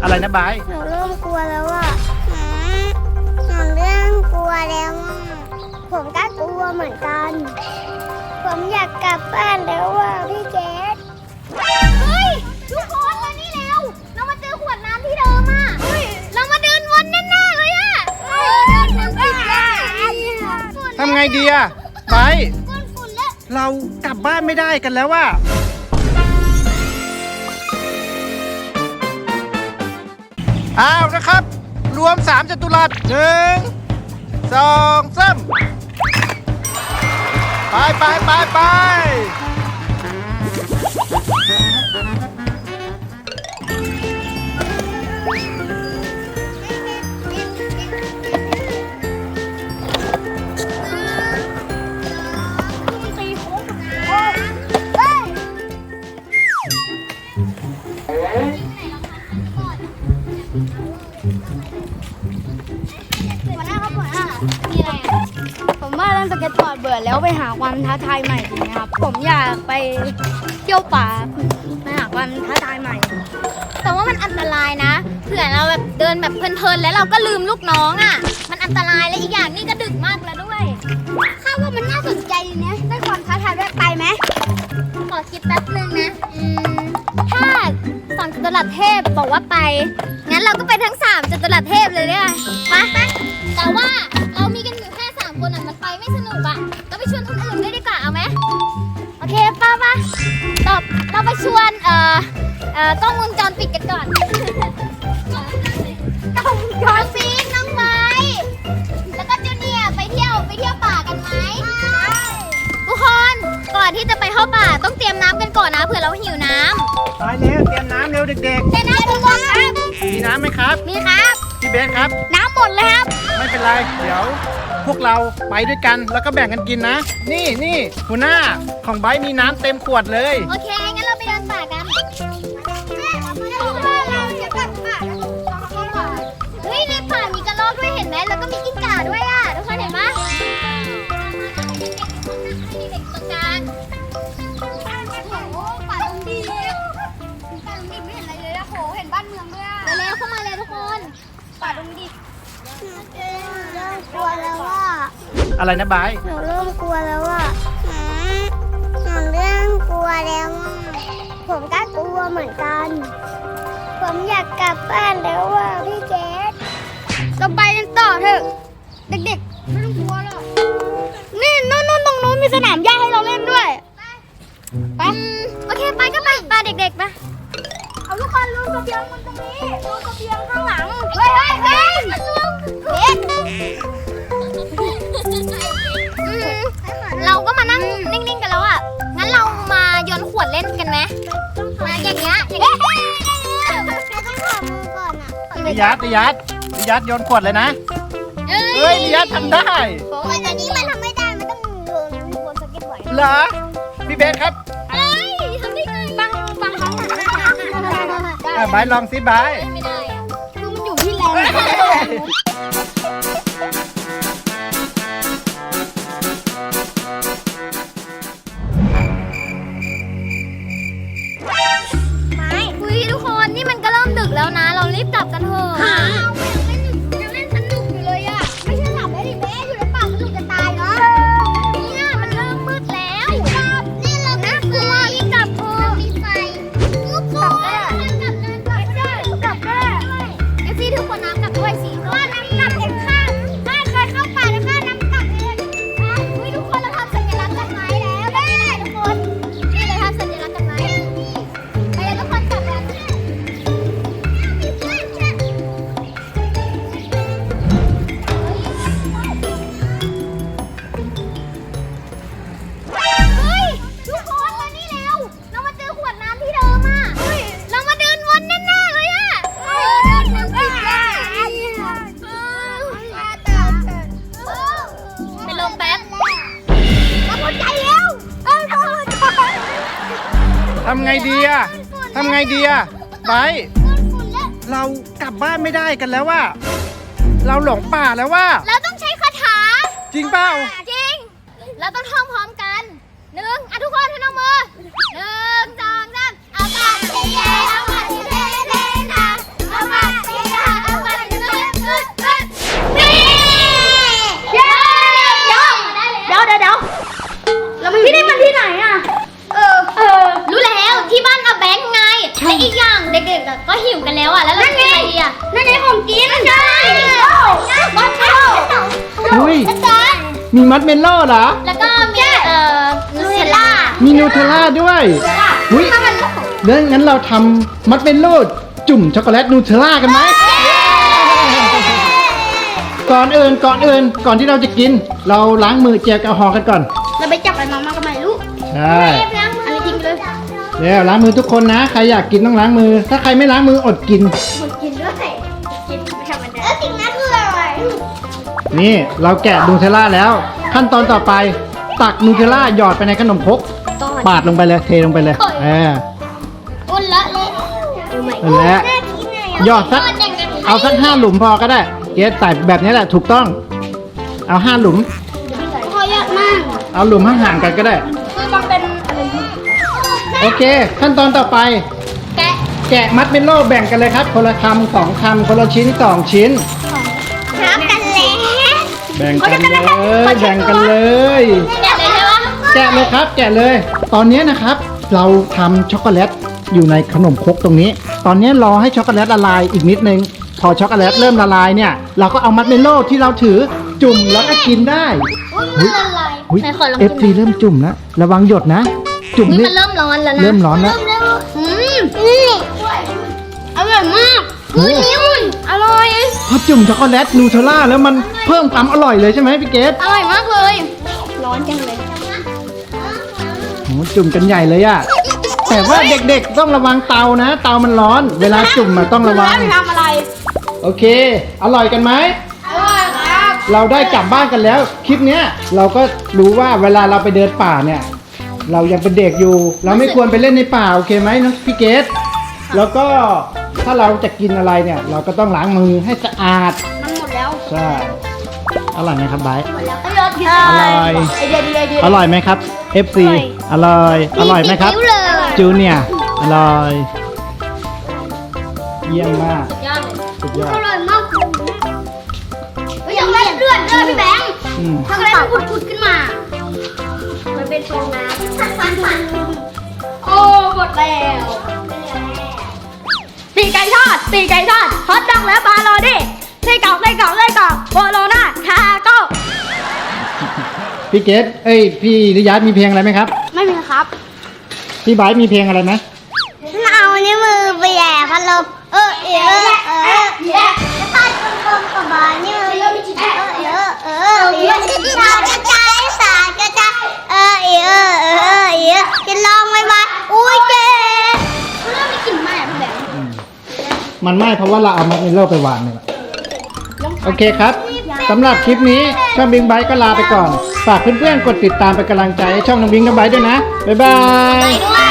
อะไรนะบายหนูเริ่มกลัวแล้วอะหืมหนูเริ่มกลัวแล้วอะผมก็กลัวเหมือนกัน ผมอยากกลับบ้านแล้วอะพี่เกดเฮ้ยทุกคนมานี่เร็วเรามาเจอขวดน้ำที่เดิมอะเรามาเดินวนแน่ๆเลยอะเออเดินวนติดเลยฝุ่นทำไงดีอะบายฝุ่นฝุ่นแล้วเรากลับบ้านไม่ได้กันแล้วว่า อ้าวนะครับ รวม3จตุรัสหนึ่งสองสามไปไปไปไป มีอะไรอะผมว่าเล่นสเก็ตบอร์ดเบื่อแล้วไปหาความท้าทายใหม่ดีไหมครับ ผมอยากไปเที่ยวป่าไปหาความท้าทายใหม่ แต่ว่ามันอันตรายนะเผื่อเราแบบเดินแบบเพลินๆแล้วเราก็ลืมลูกน้องอะ มันอันตรายและอีกอย่างนี่ก็ดึกมากแล้วด้วยข้าว่ามันน่าสนใจดีนะได้ความท้าทายด้วยไปไหมขอคิดแป๊บนึงนะอืมถ้าสองจตุรัสเทพบอกว่าไปงั้นเราก็ไปทั้งสามจตุรัสเทพเลยเนี่ยไปไปแต่ว่า ค่สามคนอะมันไปไม่สนุกอะเราไปชวนคนอื่นด้วยดีกว่าเอาไหมโอเคป้าป้าตอบเราไปชวนเอ่อเอ่อกล้องวงจรปิดกันก่อนกล้องวงจรปิดน้องไม้แล้วก็จูเนียร์ไปเที่ยวไปเที่ยวป่ากันไหมทุกคนก่อนที่จะไปเข้าป่าต้องเตรียมน้ำกันก่อนนะเผื่อเราหิวน้ำไปเร็วเตรียมน้ำเร็วเด็กเตรียมน้ำทุกคนครับ ๆ มีน้ำไหมครับ มีครับ พี่เบสครับ น้ำหมดเลยครับ ไม่เป็นไร เดี๋ยว พวกเราไปด้วยกันแล้วก็แบ่งกันกินนะ นี่นี่หัวหน้าของไบร์ทมีน้ำเต็มขวดเลย โอเค งั้นเราไปเดินป่ากันเฮ้ยในป่ามีกระรอกด้วยเห็นไหมแล้วก็มีกิ้งก่าด้วยอะทุกคนเห็นปะเด็กๆตรงกลางโอ้โหป่าดงดีป่าดงดีไม่เห็นอะไรเลยอะโหเห็นบ้านเมืองด้วยอะเร็วๆเข้ามาเลยทุกคนป่าดงดีหนู เริ่มกลัวแล้วอะอะไรนะไบร์ทหนูเริ่มกลัวแล้วอะหืมหนูเริ่มกลัวแล้วอะผมก็กลัวเหมือนกัน ผมอยากกลับบ้านแล้วอะพี่เกดเราไปกันต่อเถอะ เด็กๆไม่ต้องกลัวหรอกนี่นู่นนู่นตรงนู้นมีสนามหญ้าให้เราเล่นด้วย ไป โอเค ไปก็ไปไปเด็กๆไปเอาทุกคนรู้ระเบียงมันตรงนี้รู้ระเบียงข้างหลัง เฮ้ยเฮ้ยเฮ้ยเบ็ดอืมเราก็มานั่งนิ่งๆกันแล้วอะ งั้นเรามาโยนขวดเล่นกันไหมมาอย่างเงี้ยอย่างเงี้ยแต่ต้องขอมือก่อนอะนิยัดนิยัดนิยัดโยนขวดเลยนะเอ้เฮ้ยนิยัดทำได้แต่อันนี้มันทำไม่ได้ มันต้องโยนบนสเก็ตบอร์ดเหรอพี่เบสครับะไบร์ทลองสิไบร์ทไม่ได้อะคือมันอยู่ที่แรงไม่คุยทุกคนนี่มันก็เริ่มดึกแล้วนะ เรารีบกลับกันเถอะำไงดีอะไบร์ทฝุ่นแล้ว เรากลับบ้านไม่ได้กันแล้วว่า เราหลงป่าแล้วว่า เราต้องใช้คาถาจริงเปล่า จริง เราต้องท่องพร้อมกันหนึ่งอะทุกคนให้น้องมือหนึ่งสองสามอากาศเย็นๆอากาศเย็น อุ้ยมีมัดเมลโล่เหรอ แล้วก็มี เอ่อนูเทลล่ามีนูเทลล่าด้วยอุ้ยเดี๋ยวงั้นเราทำมัดเมลโล่จุ่มช็อกโกแลตนูเทลล่ากันไหมก่อนอื่นก่อนอื่นก่อนที่เราจะกิน เราล้างมือเจลแอลกอฮอล์กันก่อน เราไปจับไปมามากันไหมลูกใช่ อันนี้ทิ้งไปเลย เดี๋ยวล้างมือทุกคนนะ ใครอยากกินต้องล้างมือ ถ้าใครไม่ล้างมืออดกินกิน นี่เราแกะนูเทลล่าแล้ว ขั้นตอนต่อไปตักนูเทลล่าหยอดไปในขนมครกปาดลงไปเลยเทลงไปเลยเอออุ่นละเลยนั่นแหละหยอดสักเอาสักห้าหลุมพอก็ได้เกสใส่แบบนี้แหละถูกต้อง เอาห้าหลุมพอยากมาก เอาหลุมห่างๆกันก็ได้คือมันเป็นอะไรโอเค ขั้นตอนต่อไป แกะแกะมัดเมลโล่แบ่งกันเลยครับคนละคำสองคำคนละชิ้นสองชิ้นทับกันแล้วแบ่งกันเลยแบ่งกันเลย แกะเลยใช่ปะแกะเลยครับ แกะเลย ตอนนี้นะครับ เราทำช็อกโกแลตอยู่ในขนมครกตรงนี้ ตอนนี้รอให้ช็อกโกแลตละลายอีกนิดนึง พอช็อกโกแลตเริ่มละลายเนี่ย เราก็เอามัดเมลโล่ที่เราถือจุ่มแล้วก็กินได้อุ้ยมันละลายอุ๊ยไหนขอลองเอกิฟนหซีน่อยเริ่มจุ่มนะระวังหยดนะ จุ่มนี่นี่ มันเริ่มร้อนแล้วนะเริ่มร้อนแล้วอืมอร่อยมาก โอ้นี่อุ่นอร่อย พอจุ่มช็อกโกแลตนูเทลล่าแล้วมันเพิ่มความอร่อยเลยใช่ไหมพี่เกดอร่อยมากเลย ร้อนจังเลยโอ้จุ่มกันใหญ่เลยอะแต่ว่าเด็กๆต้องระวังเตานะ เตามันร้อน เวลาจุ่มมาต้องระวัง ทำอะไร โอเค อร่อยกันไหม อร่อยครับ เราได้กลับบ้านกันแล้ว คลิปเนี้ยเราก็รู้ว่าเวลาเราไปเดินป่าเนี่ย เรายังเป็นเด็กอยู่ เราไม่ควรไปเล่นในป่าโอเคไหมน้องพี่เกดแล้วก็ ถ้าเราจะกินอะไรเนี่ย เราก็ต้องล้างมือให้สะอาด มันหมดแล้ว ใช่ อร่อยไหมครับไบร์ท หมดแล้วอร่อยอร่อย ไอเดียดีไอเดียอร่อยไหมครับ FC อร่อย อร่อยไหมครับนิ้วเลยจูเนียร์อร่อย เยี่ยมมาก ยอดเลยสุดยอดอร่อยมากเฮ้ยยังได้เลือดด้วยพี่แบงค์อืม ช็อกโกแลตมันผุดๆขึ้นมา มันเป็นฟองน้ำสักฟันฟัน ไก่ทอดปีกไก่ทอดฮอตดอกและปลาโรดี้ไส้กรอกไส้กรอกไส้กรอกโบโลน่าคาโก้พี่เกดเอ้ย พี่ริยัตมีเพลงอะไรไหมครับ ไม่มีครับ พี่ไบร์ทมีเพลงอะไรไหมเอานิ้วมือไปแย่พัดลมเออเออเออเออจะตัดกลมๆกับบอลนิ้วมือเออเออเออเออสาดกระจายสาดกระจายเออเออเออเออจะลองไหมวะอุ้ยเจ๊ มันไม่เพราะว่าเราเอามัดเมลโล่ไปวางเนี่ยแหละโอเคครับสำหรับคลิปนี้ช่องบิงไบค์ก็ลาไปก่อน ฝากเพื่อนๆกดติดตามเป็นกำลังใจให้ช่องน้องบิงกับไบค์ด้วยนะ บ๊ายบายไปด้วย